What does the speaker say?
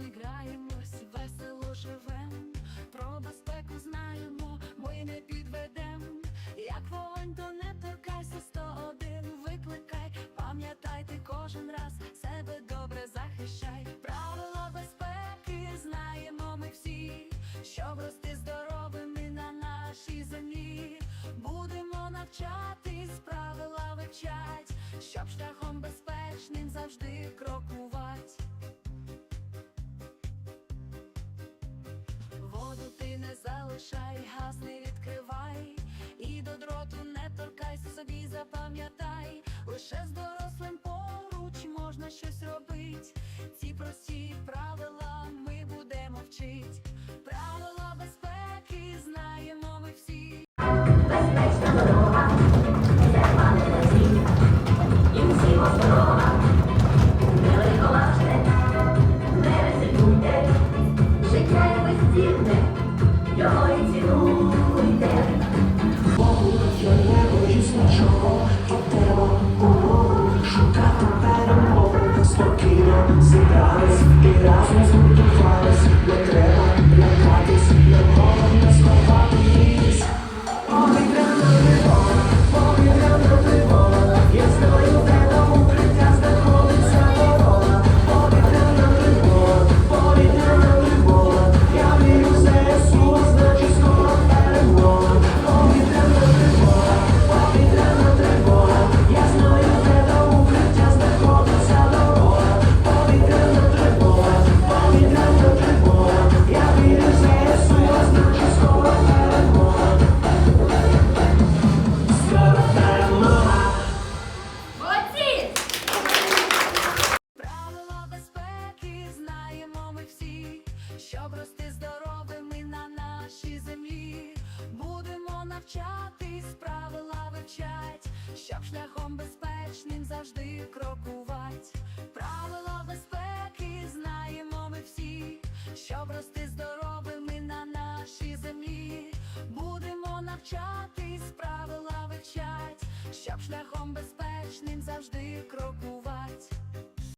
ми граємось, весело живем, про безпеку знаємо, ми не підведем. Як вогонь, то не торкайся 101, викликай, пам'ятайте кожен раз себе добре захищай. Правила безпеки знаємо ми всі, щоб рости здоровими на нашій землі. Будемо навчатись, правила вивчать, щоб шляхом безпечним завжди крокувать. Шукати перемоги, спокійно зібрались і разом згуртувались. Навчатись, правила вивчать, щоб шляхом безпечним завжди крокувать. Правила безпеки знаємо ми всі, щоб рости здоровими на нашій землі. Будемо навчатись, правила вивчать, щоб шляхом безпечним завжди крокувать.